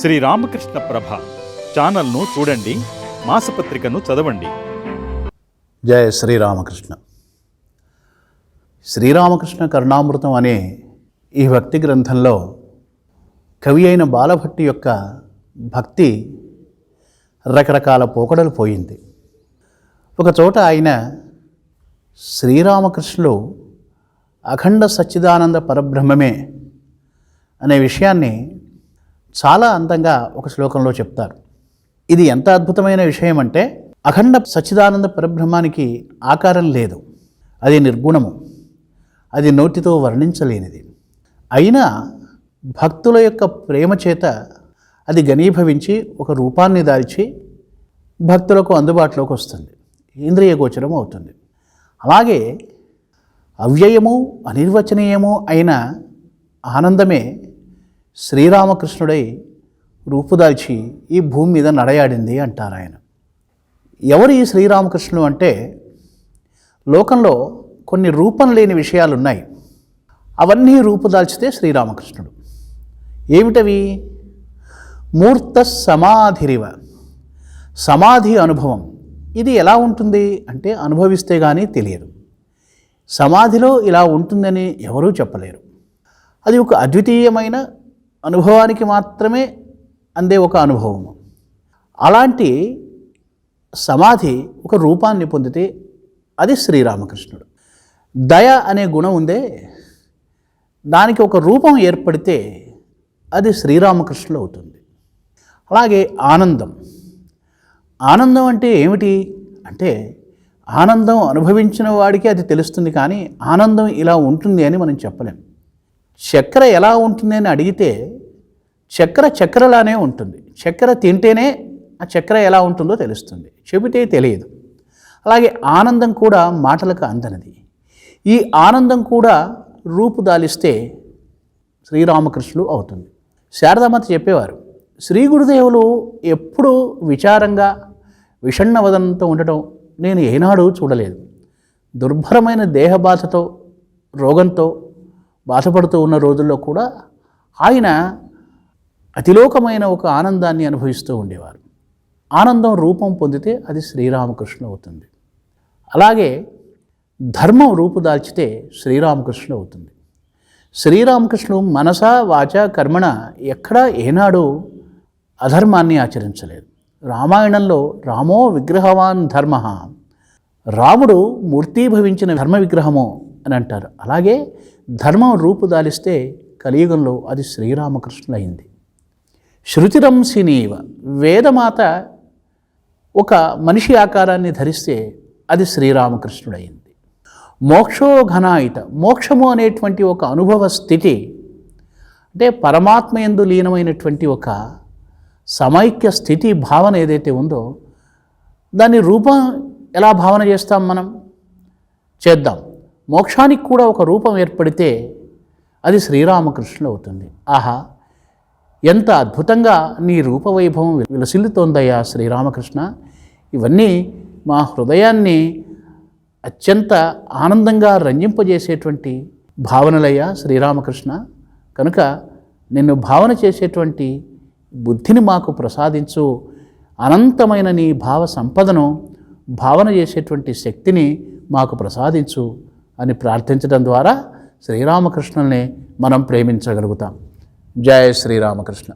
శ్రీ రామకృష్ణ ప్రభ ఛానల్ను చూడండి మాసపత్రికను చదవండి. జయ శ్రీరామకృష్ణ శ్రీరామకృష్ణ కరుణామృతం అనే ఈ భక్తి గ్రంథంలో కవి అయిన బాలభట్టి యొక్క భక్తి రకరకాల పోకడలు పోయింది. ఒకచోట ఆయన శ్రీరామకృష్ణులు అఖండ సచ్చిదానంద పరబ్రహ్మమే అనే విషయాన్ని చాలా అందంగా ఒక శ్లోకంలో చెప్తారు. ఇది ఎంత అద్భుతమైన విషయం అంటే అఖండ సచ్చిదానంద పరబ్రహ్మానికి ఆకారం లేదు. అది నిర్గుణము. అది నోటితో వర్ణించలేనిది. అయినా భక్తుల యొక్క ప్రేమ చేత అది ఘనీభవించి ఒక రూపాన్ని దాల్చి భక్తులకు అందుబాటులోకి వస్తుంది. ఇంద్రియ గోచరం అవుతుంది. అలాగే అవ్యయము అనిర్వచనీయము అయిన ఆనందమే శ్రీరామకృష్ణుడై రూపుదాల్చి ఈ భూమి మీద నడయాడింది అంటారు ఆయన. ఎవరు ఈ శ్రీరామకృష్ణుడు అంటే? లోకంలో కొన్ని రూపం లేని విషయాలు ఉన్నాయి అవన్నీ రూపుదాల్చితే శ్రీరామకృష్ణుడు. ఏమిటవి? మూర్త సమాధిరివ. సమాధి అనుభవం. ఇది ఎలా ఉంటుంది? అంటే అనుభవిస్తే కానీ తెలియదు. సమాధిలో ఇలా ఉంటుందని ఎవరూ చెప్పలేరు. అది ఒక అద్వితీయమైన అనుభవానికి మాత్రమే అందే ఒక అనుభవము. అలాంటి సమాధి ఒక రూపాన్ని పొందితే అది శ్రీరామకృష్ణుడు. దయ అనే గుణం ఉందే దానికి ఒక రూపం ఏర్పడితే అది శ్రీరామకృష్ణుడు అవుతుంది. అలాగే ఆనందం. ఆనందం అంటే ఏమిటి? అంటే ఆనందం అనుభవించిన వాడికి అది తెలుస్తుంది కానీ ఆనందం ఇలా ఉంటుంది అని మనం చెప్పలేం. చక్కెర ఎలా ఉంటుంది అని అడిగితే చక్కెర చక్కెరలానే ఉంటుంది. చక్కెర తింటేనే ఆ చక్కెర ఎలా ఉంటుందో తెలుస్తుంది. చెబితే తెలియదు. అలాగే ఆనందం కూడా మాటలకు అందనిది. ఈ ఆనందం కూడా రూపుదాలిస్తే శ్రీరామకృష్ణులు అవుతుంది. శారదామాత చెప్పేవారు శ్రీ గురుదేవులు ఎప్పుడూ విచారంగా విషణ్ణవదనంతో ఉండటం నేను ఏనాడు చూడలేదు. దుర్భరమైన దేహబాధతో రోగంతో బాధపడుతూ ఉన్న రోజుల్లో కూడా ఆయన అతిలోకమైన ఒక ఆనందాన్ని అనుభవిస్తూ ఉండేవారు. ఆనందం రూపం పొందితే అది శ్రీరామకృష్ణ అవుతుంది. అలాగే ధర్మం రూపుదాల్చితే శ్రీరామకృష్ణ అవుతుంది. శ్రీరామకృష్ణుడు మనస వాచ కర్మణ ఎక్కడా ఏనాడు అధర్మాన్ని ఆచరించలేదు. రామాయణంలో రామో విగ్రహవాన్ ధర్మ. రాముడు మూర్తీభవించిన ధర్మ విగ్రహము అని అంటారు. అలాగే ధర్మం రూపుదాలిస్తే కలియుగంలో అది శ్రీరామకృష్ణులైంది. శృతిరంశినీవ వేదమాత ఒక మనిషి ఆకారాన్ని ధరిస్తే అది శ్రీరామకృష్ణుడైంది. మోక్షోఘనాయిత మోక్షము అనేటువంటి ఒక అనుభవ స్థితి అంటే పరమాత్మ ఎందు లీనమైనటువంటి ఒక సమైక్య స్థితి భావన ఏదైతే ఉందో దాని రూపం ఎలా భావన చేస్తాం మనం? చేద్దాం. మోక్షానికి కూడా ఒక రూపం ఏర్పడితే అది శ్రీరామకృష్ణుడు అవుతుంది. ఆహా ఎంత అద్భుతంగా నీ రూపవైభవం విలసిల్లుతోందయ్యా శ్రీరామకృష్ణ. ఇవన్నీ మా హృదయాన్ని అత్యంత ఆనందంగా రంజింపజేసేటువంటి భావనలయ్యా శ్రీరామకృష్ణ. కనుక నిన్ను భావన చేసేటువంటి బుద్ధిని మాకు ప్రసాదించు. అనంతమైన నీ భావ సంపదను భావన చేసేటువంటి శక్తిని మాకు ప్రసాదించు. అని ప్రార్థించడం ద్వారా శ్రీరామకృష్ణుల్ని మనం ప్రేమించగలుగుతాం. జయ శ్రీరామకృష్ణ.